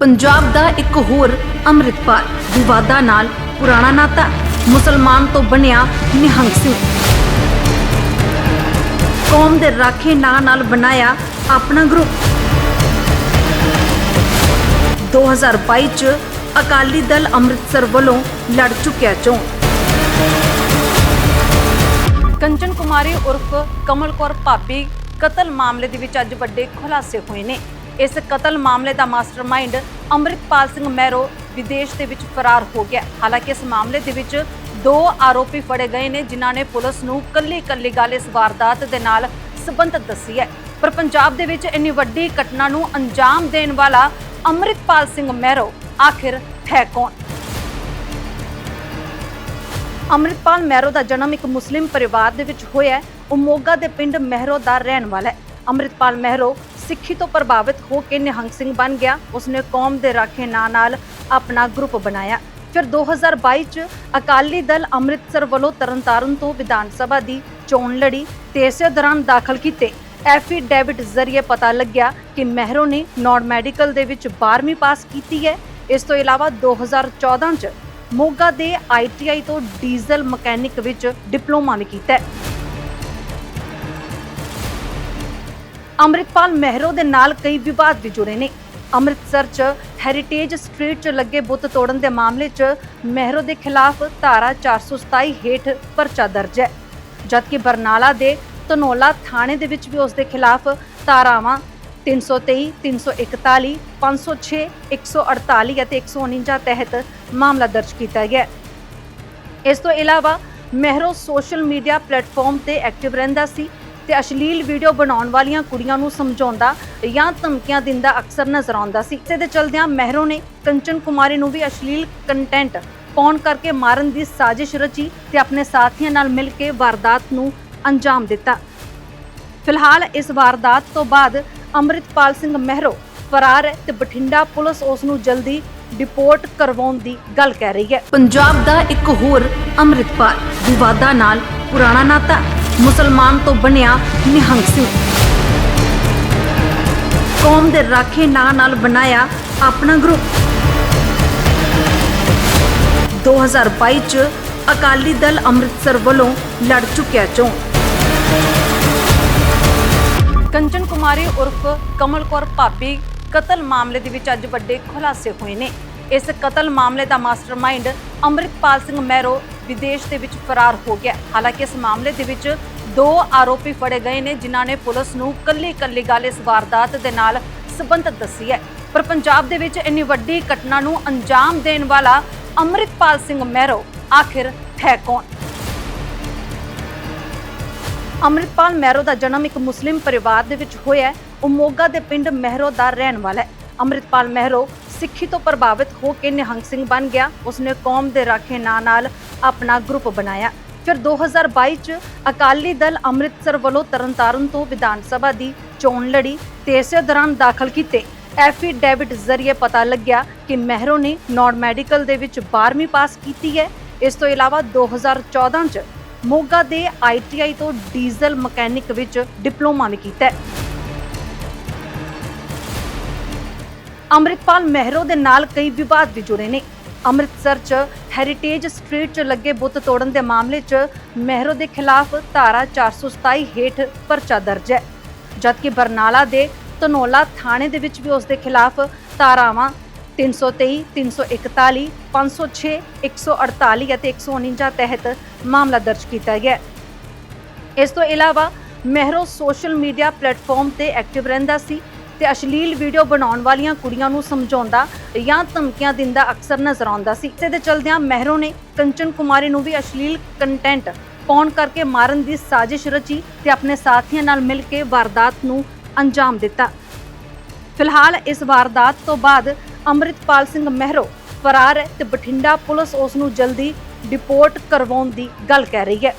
ਪੰਜਾਬ ਦਾ ਇੱਕ ਹੋਰ ਅੰਮ੍ਰਿਤਪਾਲ, ਵਿਵਾਦਾਂ ਨਾਲ ਪੁਰਾਣਾ ਨਾਤਾ, ਮੁਸਲਮਾਨ ਤੋਂ ਬਣਿਆ ਨਿਹੰਗ ਸਿੰਘ। ਕੌਮ ਦੇ ਰਾਖੇ ਨਾਂ ਨਾਲ ਬਣਾਇਆ ਆਪਣਾ ਗਰੁੱਪ। 2022 ਚ ਅਕਾਲੀ ਦਲ ਅੰਮ੍ਰਿਤਸਰ ਵੱਲੋਂ ਲੜ ਚੁੱਕਿਆ ਚੋਣ। ਕੰਚਨ ਕੁਮਾਰੀ ਉਰਫ ਕਮਲ ਕੌਰ ਭਾਬੀ ਕਤਲ ਮਾਮਲੇ ਦੇ ਵਿੱਚ ਅੱਜ ਵੱਡੇ ਖੁਲਾਸੇ ਹੋਏ ਨੇ। ਇਸ ਕਤਲ ਮਾਮਲੇ ਦਾ ਮਾਸਟਰਮਾਈਂਡ ਅੰਮ੍ਰਿਤਪਾਲ ਸਿੰਘ ਮਹਿਰੋ ਵਿਦੇਸ਼ ਦੇ ਵਿੱਚ ਫਰਾਰ ਹੋ ਗਿਆ। ਹਾਲਾਂਕਿ ਇਸ ਮਾਮਲੇ ਦੇ ਵਿੱਚ ਦੋ ਆਰੋਪੀ ਫੜੇ ਗਏ ਨੇ, ਜਿਨ੍ਹਾਂ ਨੇ ਪੁਲਿਸ ਨੂੰ ਕੱਲੀ ਕੱਲੀ ਗੱਲ ਇਸ ਵਾਰਦਾਤ ਦੇ ਨਾਲ ਸੰਬੰਧਿਤ ਦੱਸੀ ਹੈ। ਪਰ ਪੰਜਾਬ ਦੇ ਵਿੱਚ ਇੰਨੀ ਵੱਡੀ ਘਟਨਾ ਨੂੰ ਅੰਜਾਮ ਦੇਣ ਵਾਲਾ ਅੰਮ੍ਰਿਤਪਾਲ ਸਿੰਘ ਮਹਿਰੋ ਆਖਿਰ ਹੈ ਕੌਣ? ਅੰਮ੍ਰਿਤਪਾਲ ਮਹਿਰੋ ਦਾ ਜਨਮ ਇੱਕ ਮੁਸਲਿਮ ਪਰਿਵਾਰ ਦੇ ਵਿੱਚ ਹੋਇਆ ਹੈ। ਉਹ ਮੋਗਾ ਦੇ ਪਿੰਡ ਮਹਿਰੋ ਦਾ ਰਹਿਣ ਵਾਲਾ ਹੈ। ਅੰਮ੍ਰਿਤਪਾਲ ਮਹਿਰੋ ਸਿੱਖੀ ਤੋਂ ਪ੍ਰਭਾਵਿਤ ਹੋ ਕੇ ਨਿਹੰਗ ਸਿੰਘ ਬਣ ਗਿਆ। ਉਸਨੇ ਕੌਮ ਦੇ ਰਾਖੇ ਨਾਂ ਨਾਲ ਆਪਣਾ ਗਰੁੱਪ ਬਣਾਇਆ। ਫਿਰ 2022 ਚ ਅਕਾਲੀ ਦਲ ਅੰਮ੍ਰਿਤਸਰ ਵੱਲੋਂ ਤਰਨਤਾਰਨ ਤੋਂ ਵਿਧਾਨ ਸਭਾ ਦੀ ਚੋਣ ਲੜੀ ਤੇ ਇਸੇ ਦੌਰਾਨ ਦਾਖਲ ਕੀਤੇ। ਐਫੀਡੈਵਿਟ ਜ਼ਰੀਏ ਪਤਾ ਲੱਗਿਆ ਕਿ ਮਹਿਰੋ ਨੇ ਨਾਨ ਮੈਡੀਕਲ ਦੇ ਵਿੱਚ 12ਵੀਂ ਪਾਸ ਕੀਤੀ ਹੈ। ਇਸ ਤੋਂ ਇਲਾਵਾ 2014 ਚ ਮੋਗਾ ਦੇ ਆਈਟੀਆਈ ਤੋਂ ਡੀਜ਼ਲ ਮਕੈਨਿਕ ਵਿੱਚ ਡਿਪਲੋਮਾ ਵੀ ਕੀਤਾ ਹੈ। ਅੰਮ੍ਰਿਤਪਾਲ ਮਹਿਰੋ ਦੇ ਨਾਲ ਕਈ ਵਿਵਾਦ ਵੀ ਜੁੜੇ ਨੇ। ਅੰਮ੍ਰਿਤਸਰ 'ਚ ਹੈਰੀਟੇਜ ਸਟਰੀਟ 'ਚ ਲੱਗੇ ਬੁੱਤ ਤੋੜਨ ਦੇ ਮਾਮਲੇ 'ਚ ਮਹਿਰੋ ਦੇ ਖਿਲਾਫ ਧਾਰਾ 427 ਹੇਠ ਪਰਚਾ ਦਰਜ ਹੈ। ਜਦਕਿ ਬਰਨਾਲਾ ਦੇ ਧਨੋਲਾ ਥਾਣੇ ਦੇ ਵਿੱਚ ਵੀ ਉਸ ਦੇ ਖਿਲਾਫ ਧਾਰਾਵਾਂ 323 341 506 148 ਅਤੇ 149 ਤਹਿਤ ਮਾਮਲਾ ਦਰਜ ਕੀਤਾ ਗਿਆ ਇਸ ਤੋਂ ਇਲਾਵਾ ਮਹਿਰੋ ਸੋਸ਼ਲ ਮੀਡੀਆ ਪਲੇਟਫਾਰਮ ਤੇ ਐਕਟਿਵ ਰਹਿੰਦਾ ਸੀ। ਤੇ ਅਸ਼ਲੀਲ ਵੀਡੀਓ ਬਣਾਉਣ ਵਾਲੀਆਂ ਕੁੜੀਆਂ ਨੂੰ ਸਮਝਾਉਂਦਾ ਜਾਂ ਧਮਕੀਆਂ ਦਿੰਦਾ ਅਕਸਰ ਨਜ਼ਰ ਆਉਂਦਾ ਸੀ। ਇਸੇ ਦੇ ਚਲਦਿਆਂ ਮਹਿਰੋ ਨੇ ਕੰਚਨ ਕੁਮਾਰੀ ਨੂੰ ਵੀ ਅਸ਼ਲੀਲ ਕੰਟੈਂਟ ਪਾਉਣ ਕਰਕੇ ਮਾਰਨ ਦੀ ਸਾਜ਼ਿਸ਼ ਰਚੀ ਤੇ ਆਪਣੇ ਸਾਥੀਆਂ ਨਾਲ ਮਿਲ ਕੇ ਵਾਰਦਾਤ ਨੂੰ ਅੰਜਾਮ ਦਿੱਤਾ। ਫਿਲਹਾਲ ਇਸ ਵਾਰਦਾਤ ਤੋਂ ਬਾਅਦ ਅੰਮ੍ਰਿਤਪਾਲ ਸਿੰਘ ਮਹਿਰੋ ਫਰਾਰ ਹੈ ਤੇ ਬਠਿੰਡਾ ਪੁਲਿਸ ਉਸ ਨੂੰ ਜਲਦੀ ਡਿਪੋਰਟ ਕਰਵਾਉਣ ਦੀ ਗੱਲ ਕਹਿ ਰਹੀ ਹੈ। ਪੰਜਾਬ ਦਾ ਇੱਕ ਹੋਰ ਅੰਮ੍ਰਿਤਪਾਲ, ਵਿਵਾਦਾਂ ਨਾਲ ਪੁਰਾਣਾ ਨਾਤਾ। ਮੁਸਲਮਾਨ ਤੋਂ ਬਣਿਆ ਨਿਹੰਗ ਸਿੰਘ। ਕੌਮ ਦੇ ਰਾਖੇ ਨਾਂ ਨਾਲ ਬਣਾਇਆ ਆਪਣਾ ਗਰੁੱਪ। 2022 ਚ ਅਕਾਲੀ ਦਲ ਅੰਮ੍ਰਿਤਸਰ ਵੱਲੋਂ ਲੜ ਚੁੱਕਿਆ ਚੋਣ। ਕੰਚਨ ਕੁਮਾਰੀ ਉਰਫ ਕਮਲ ਕੌਰ ਭਾਬੀ ਕਤਲ ਮਾਮਲੇ ਦੇ ਵਿੱਚ ਅੱਜ ਵੱਡੇ ਖੁਲਾਸੇ ਹੋਏ ਨੇ। ਇਸ ਕਤਲ ਮਾਮਲੇ ਦਾ ਮਾਸਟਰਮਾਈਂਡ ਅੰਮ੍ਰਿਤਪਾਲ ਸਿੰਘ ਮਹਿਰੋ ਵਿਦੇਸ਼ ਦੇ ਵਿੱਚ ਫਰਾਰ ਹੋ ਗਿਆ। ਹਾਲਾਂਕਿ ਇਸ ਮਾਮਲੇ ਦੇ ਵਿੱਚ ਦੋ ਆਰੋਪੀ ਫੜੇ ਗਏ ਨੇ, ਜਿਨ੍ਹਾਂ ਨੇ ਪੁਲਿਸ ਨੂੰ ਕੱਲੀ ਕੱਲੀ ਗੱਲ ਇਸ ਵਾਰਦਾਤ ਦੇ ਨਾਲ ਸੰਬੰਧਿਤ ਦੱਸੀ ਹੈ। ਪਰ ਪੰਜਾਬ ਦੇ ਵਿੱਚ ਇੰਨੀ ਵੱਡੀ ਘਟਨਾ ਨੂੰ ਅੰਜਾਮ ਦੇਣ ਵਾਲਾ ਅੰਮ੍ਰਿਤਪਾਲ ਸਿੰਘ ਮਹਿਰੋ ਆਖਿਰ ਹੈ ਕੌਣ? ਅੰਮ੍ਰਿਤਪਾਲ ਮਹਿਰੋ ਦਾ ਜਨਮ ਇੱਕ ਮੁਸਲਿਮ ਪਰਿਵਾਰ ਦੇ ਵਿੱਚ ਹੋਇਆ ਹੈ। ਉਹ ਮੋਗਾ ਦੇ ਪਿੰਡ ਮਹਿਰੋ ਦਾ ਰਹਿਣ ਵਾਲਾ ਹੈ। ਅੰਮ੍ਰਿਤਪਾਲ ਮਹਿਰੋ ਸਿੱਖੀ ਤੋਂ ਪ੍ਰਭਾਵਿਤ ਹੋ ਕੇ ਨਿਹੰਗ ਸਿੰਘ ਬਣ ਗਿਆ। ਉਸਨੇ ਕੌਮ ਦੇ ਰਾਖੇ ਨਾਂ ਨਾਲ ਆਪਣਾ ਗਰੁੱਪ ਬਣਾਇਆ। ਫਿਰ 2022 ਚ ਅਕਾਲੀ ਦਲ ਅੰਮ੍ਰਿਤਸਰ ਵੱਲੋਂ ਤਰਨਤਾਰਨ ਤੋਂ ਵਿਧਾਨ ਸਭਾ ਦੀ ਚੋਣ ਲੜੀ ਤੇ ਇਸੇ ਦੌਰਾਨ ਦਾਖਲ ਕੀਤੇ। ਐਫੀਡੈਵਿਟ ਜ਼ਰੀਏ ਪਤਾ ਲੱਗਿਆ ਕਿ ਮਹਿਰੋ ਨੇ ਨਾਨ ਮੈਡੀਕਲ ਦੇ ਵਿੱਚ 12ਵੀਂ ਪਾਸ ਕੀਤੀ ਹੈ। ਇਸ ਤੋਂ ਇਲਾਵਾ 2014 ਚ ਮੋਗਾ ਦੇ ਆਈਟੀਆਈ ਤੋਂ ਡੀਜ਼ਲ ਮਕੈਨਿਕ ਵਿੱਚ ਡਿਪਲੋਮਾ ਵੀ ਕੀਤਾ ਹੈ। ਅੰਮ੍ਰਿਤਪਾਲ ਮਹਿਰੋ ਦੇ ਨਾਲ ਕਈ ਵਿਵਾਦ ਵੀ ਜੁੜੇ ਨੇ। ਅੰਮ੍ਰਿਤਸਰ 'ਚ ਹੈਰੀਟੇਜ ਸਟਰੀਟ 'ਚ ਲੱਗੇ ਬੁੱਤ ਤੋੜਨ ਦੇ ਮਾਮਲੇ 'ਚ ਮਹਿਰੋ ਦੇ ਖਿਲਾਫ ਧਾਰਾ 427 ਹੇਠ ਪਰਚਾ ਦਰਜ ਹੈ। ਜਦਕਿ ਬਰਨਾਲਾ ਦੇ ਧਨੋਲਾ ਥਾਣੇ ਦੇ ਵਿੱਚ ਵੀ ਉਸ ਦੇ ਖਿਲਾਫ ਧਾਰਾਵਾਂ 323 341 506 148 ਅਤੇ 149 ਤਹਿਤ ਮਾਮਲਾ ਦਰਜ ਕੀਤਾ ਗਿਆ ਇਸ ਤੋਂ ਇਲਾਵਾ ਮਹਿਰੋ ਸੋਸ਼ਲ ਮੀਡੀਆ ਪਲੇਟਫਾਰਮ ਤੇ ਐਕਟਿਵ ਰਹਿੰਦਾ ਸੀ। ਤੇ ਅਸ਼ਲੀਲ ਵੀਡੀਓ ਬਣਾਉਣ ਵਾਲੀਆਂ ਕੁੜੀਆਂ ਨੂੰ ਸਮਝਾਉਂਦਾ ਜਾਂ ਧਮਕੀਆਂ ਦਿੰਦਾ ਅਕਸਰ ਨਜ਼ਰ ਆਉਂਦਾ ਸੀ। ਇਸੇ ਦੇ ਚਲਦਿਆਂ ਮਹਿਰੋ ਨੇ ਕੰਚਨ ਕੁਮਾਰੀ ਨੂੰ ਵੀ ਅਸ਼ਲੀਲ ਕੰਟੈਂਟ ਪਾਉਣ ਕਰਕੇ ਮਾਰਨ ਦੀ ਸਾਜ਼ਿਸ਼ ਰਚੀ ਤੇ ਆਪਣੇ ਸਾਥੀਆਂ ਨਾਲ ਮਿਲ ਕੇ ਵਾਰਦਾਤ ਨੂੰ ਅੰਜਾਮ ਦਿੱਤਾ। ਫਿਲਹਾਲ ਇਸ ਵਾਰਦਾਤ ਤੋਂ ਬਾਅਦ ਅੰਮ੍ਰਿਤਪਾਲ ਸਿੰਘ ਮਹਿਰੋ ਫਰਾਰ ਹੈ ਤੇ ਬਠਿੰਡਾ ਪੁਲਿਸ ਉਸ ਨੂੰ ਜਲਦੀ ਡਿਪੋਰਟ ਕਰਵਾਉਣ ਦੀ ਗੱਲ ਕਹਿ ਰਹੀ ਹੈ।